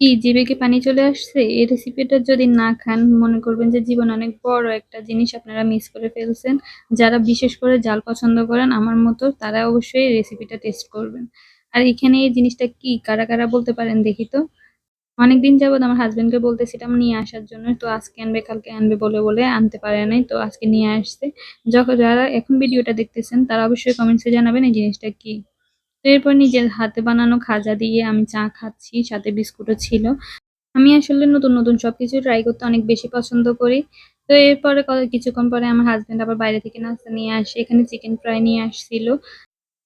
কি জিভে পানি চলে আসছে? এই রেসিপিটা যদি না খান মনে করবেন যে জীবনে অনেক বড় একটা জিনিস আপনারা মিস করে ফেলছেন। যারা বিশেষ করে জাল পছন্দ করেন আমার মতো তারা অবশ্যই রেসিপিটা টেস্ট করবেন। আর এখানে এই জিনিসটা কি কারা, কারা বলতে পারেন দেখি তো? অনেকদিন যাবৎ আমার হাসব্যান্ডকে বলতেছিলাম নিয়ে আসার জন্য। তো আজকে আনবে কালকে আনবে বলে, বলে আনতে পারে নাই। তো আজকে নিয়ে আসছে। যখন যারা এখন ভিডিওটা দেখতেছেন তারা অবশ্যই কমেন্টসে জানাবেন এই জিনিসটা কি? এরপর নিজের হাতে বানানো খাজা দিয়ে আমি চা খাচ্ছি, সাথে বিস্কুটও ছিল। আমি আসলে নতুন, নতুন সবকিছু ট্রাই করতে অনেক বেশি পছন্দ করি। তো এরপরে কিছুক্ষণ পরে আমার হাজব্যান্ড আবার বাইরে থেকে নাস্তা নিয়ে আসে। এখানে চিকেন ফ্রাই নিয়ে আসছিল।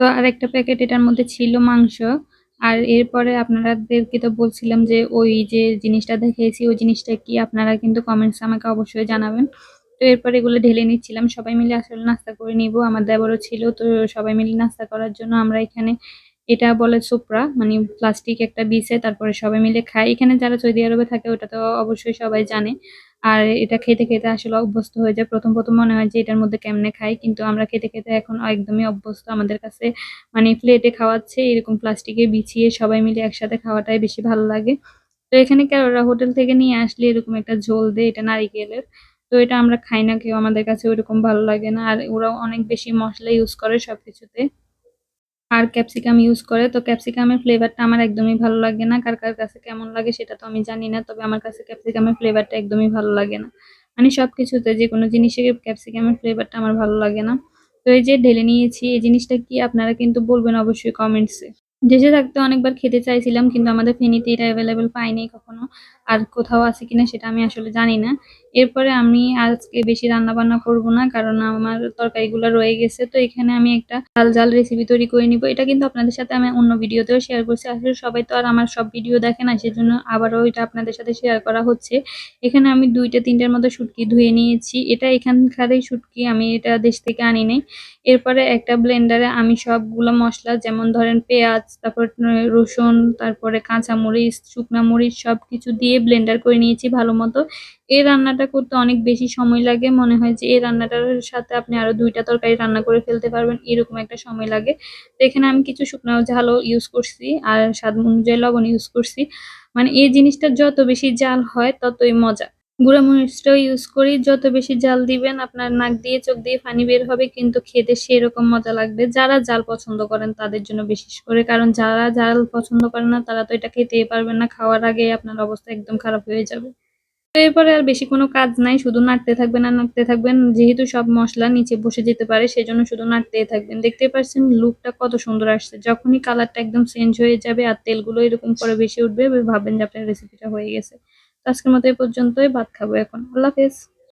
তো আর একটা প্যাকেট এটার মধ্যে ছিল মাংস। আর এরপরে আপনারাদেরকে তো বলছিলাম যে ওই যে জিনিসটা দেখিয়েছি ওই জিনিসটা কি আপনারা কিন্তু কমেন্টসে আমাকে অবশ্যই জানাবেন। তো এরপর এগুলো ঢেলে নিচ্ছিলাম। সবাই মিলে আসলে নাস্তা করে নিবো। আমার দেবরও ছিল। তো সবাই মিলে নাস্তা করার জন্য আমরা এখানে এটা বলে সুপ্রা মানে প্লাস্টিক একটা বিছে তারপরে সবাই মিলে খাই। এখানে যারা সৌদি আরবে থাকে ওটা তো অবশ্যই সবাই জানে। আর এটা খেতে, খেতে আসলে অভ্যস্ত হয়ে যায়। ১ম, ১ম মনে হয় যে এটার মধ্যে কেমনে খাই। কিন্তু আমরা খেতে, খেতে এখন একদমই অভ্যস্ত। আমাদের কাছে মানে প্লেটে খাওয়াচ্ছে এরকম প্লাস্টিকে বিছিয়ে সবাই মিলে একসাথে খাওয়াটাই বেশি ভালো লাগে। তো এখানে কেনরা হোটেল থেকে নিয়ে আসলে এরকম একটা ঝোল দেয় এটা নারিকেলের। তো এটা আমরা খাই না কেউ আমাদের কাছে ওইরকম ভালো লাগে না। আর ওরাও অনেক বেশি মশলা ইউজ করে সবকিছুতে। আর ক্যাপসিকাম ইউজ করে। তো ক্যাপসিকামের ফ্লেভারটা আমার একদমই ভালো লাগে না। কার, কার কাছে কেমন লাগে সেটা তো আমি জানি না। তবে আমার কাছে ক্যাপসিকামের ফ্লেভারটা একদমই ভালো লাগে না। মানে সবকিছুতে যেকোনো জিনিসে ক্যাপসিকামের ফ্লেভারটা আমার ভালো লাগে না। তো এই যে ঢেলে নিয়েছি এই জিনিসটা কি আপনারা কিন্তু বলবেন অবশ্যই কমেন্টসে। দেশে থাকতে অনেকবার খেতে চাইছিলাম কিন্তু আমাদের ফেনীতে এটা অ্যাভেলেবেল পাইনি কখনো। আর কোথাও আছে কিনা সেটা আমি আসলে জানি না। এরপরে আমি আজকে বেশি রান্না-বান্না করব না কারণ আমার তরকারিগুলো রয়ে গেছে। তো এখানে আমি একটা ঝাল, ঝাল রেসিপি তৈরি করে নিব। এটা কিন্তু আপনাদের সাথে আমি অন্য ভিডিওতেও শেয়ার করছি। আসলে সবাই তো আর আমার সব ভিডিও দেখে না সেজন্য আবারও এটা আপনাদের সাথে শেয়ার করা হচ্ছে। এখানে আমি ২ টা ৩ টার মতো শুটকি ধুয়ে নিয়েছি। এটা এখানকারই শুটকি আমি এটা দেশ থেকে আনি নাই। এরপরে একটা ব্লেন্ডারে আমি সবগুলো মশলা যেমন ধরেন পেঁয়াজ, তারপর রসুন, তারপরে কাঁচামরিচ, শুকনা মরিচ সবকিছু দিয়ে ব্লেন্ডার করে নিয়েছি ভালো মতো। এই রান্নাটা করতে অনেক বেশি সময় লাগে। মনে হয় যে এই রান্নাটার সাথে আপনি আরও দুইটা তরকারি রান্না করে ফেলতে পারবেন, এরকম একটা সময় লাগে। তো এখানে আমি কিছু শুকনো ঝালও ইউজ করছি আর স্বাদ অনুযায়ী লবণ ইউজ করছি। মানে এই জিনিসটা যত বেশি জাল হয়, ততই মজা। গুঁড়া মরিচটাও ইউজ করি। যত বেশি জাল দিবেন আপনার নাক দিয়ে, চোখ দিয়ে পানি বের হবে, কিন্তু খেতে সেরকম মজা লাগবে। যারা জাল পছন্দ করেন তাদের জন্য বিশেষ করে। কারণ যারা জাল পছন্দ করে না, তারা তো এটা খেতেই পারবেন না। খাওয়ার আগে আপনার অবস্থা একদম খারাপ হয়ে যাবে। এরপরে আর বেশি কোনো কাজ নাই। শুধু নাড়তে থাকবেন আর নাড়তে থাকবেন। যেহেতু সব মশলা নিচে বসে যেতে পারে, সেজন্য শুধু নাড়তে থাকবেন। দেখতে পাচ্ছেন লুকটা কত সুন্দর আসছে। যখনই কালারটা একদম চেঞ্জ হয়ে যাবে আর তেলগুলো এরকম করে বেশি উঠবে ভাববেন যে আপনার রেসিপিটা হয়ে গেছে। আজকের মতো এই পর্যন্তই। ভাত খাব এখন। আল্লাহ হাফেজ।